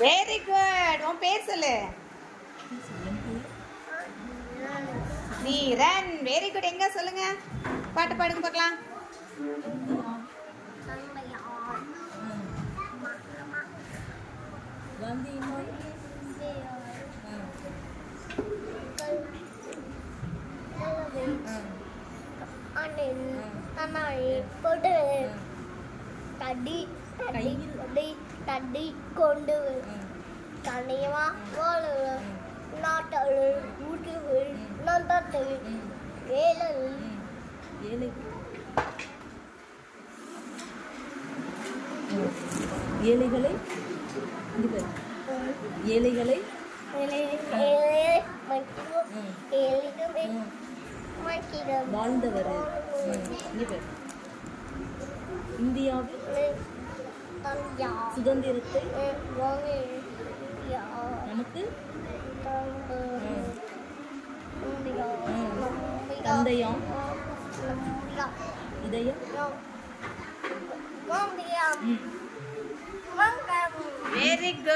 Very good உன் பேர் சொல்லு நீரன் வெரி குட் எங்க சொல்லுங்க பாட்டு பாடுங்க பார்க்கலாம் போட்டு தடி தடி தடி கொண்டு தனியவா வாழு நாட்டழு ஊட்டு நந்தட்டு வேலை ஏழை ஏழைகளை. ஏழைகளை. வாழ்ந்தவர். இந்தியாவில் சுதந்திரத்தை நமக்கு தந்தையாம் இதயம் ம். Very good